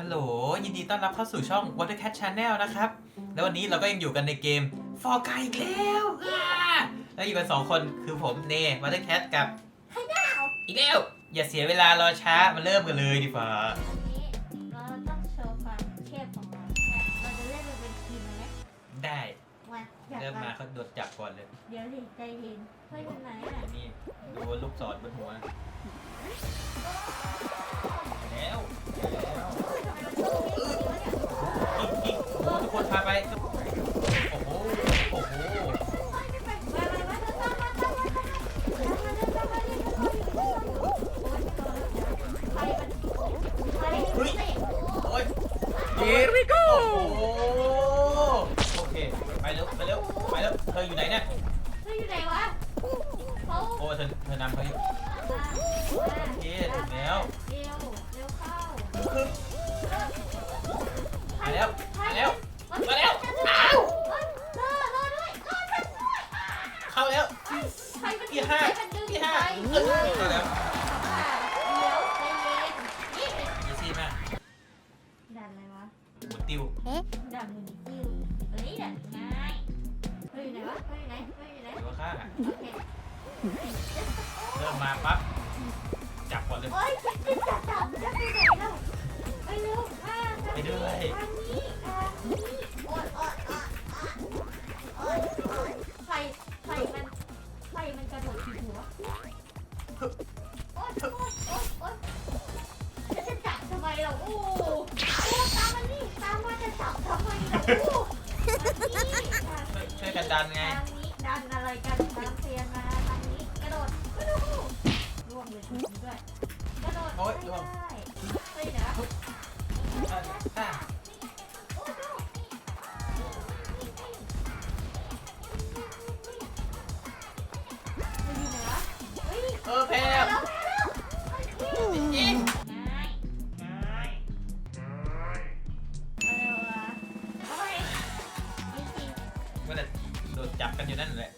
ฮัลโหล ยินดีต้อนรับเข้าสู่ช่อง Watercat Channel นะครับ แล้ววันนี้เราก็ยังอยู่กันในเกม For g u y อีกแล้วอ่าแล้วอยู่กันสองคนคือผมเน่ Watercat กับอีกแล้ว อย่าเสียเวลารอช้า มาเริ่มกันเลยดีกว่าวันนี้เราต้องโชว์ความเทพของเราเนี่ยเราจะเล่นมันเป็นทีมไหมได้มาอยากเริ่มมามาเขาโดดจับก่อนเลยเดี๋ยวดิใจเย็นเฮ้ยเป็นไหนอะนี่ดูลูกศรบนหัวแล้ว โอ้โหโอเค ไปเร็ว ไปเร็ว ไปเร็ว เธออยู่ไหนเนี่ย เฮ้ยอยู่ไหนวะเขาโอ้เธอเธอนำเขาอยู่มามาโอเคถึงแล้ว เร็วเร็วเข้าคือมาแล้ว มาแล้วมามาแล้วอ้าวรอรอด้วยรอฉันด้วยเข้าแล้ว ใครมันที่ห้าใครมันดึงที่ห้าไปเออเข้าแล้ว ติวดันหมุนติ้วเฮ้ยดันง่ายเฮ้ยอยู่ไหนวะเฮ้ยอยู่ไหนเฮ้ยอยู่ไหนหรือว่าข้างอะโอเคเริ่มมาปั๊บจับก่อนเลยโอ๊ยจะจะจับจับจะไปไหนแล้วไปเร็วมาไปด้วยทางนี้ทางนี้โอ๊ยโอ๊ยโอ๊ยโอ๊ยโอ๊ยไฟไฟมันไฟมันกระโดดถีบหัวโอ๊ยโอ๊ยโอ๊ยโอ๊ยจะจะจับทำไมเราโอ้ นดันไง ทางนี้ดันอะไรกันตามเซียนมาทางนี้กระโดดกระโดดร่วงเลยจริงด้วยกระโดดโอ๊ยไม่ร่วงได้เฮ้ยเดี๋ยวนะอะอะโอ้โหมันอยู่ไหนวะเฮ้ยเออแพ้แล้แล้ววแล้วจริงง่ายง่ายอะไรวะโอ้ยจริงก็แต่โดน จับกันอยู่นั่นแหละ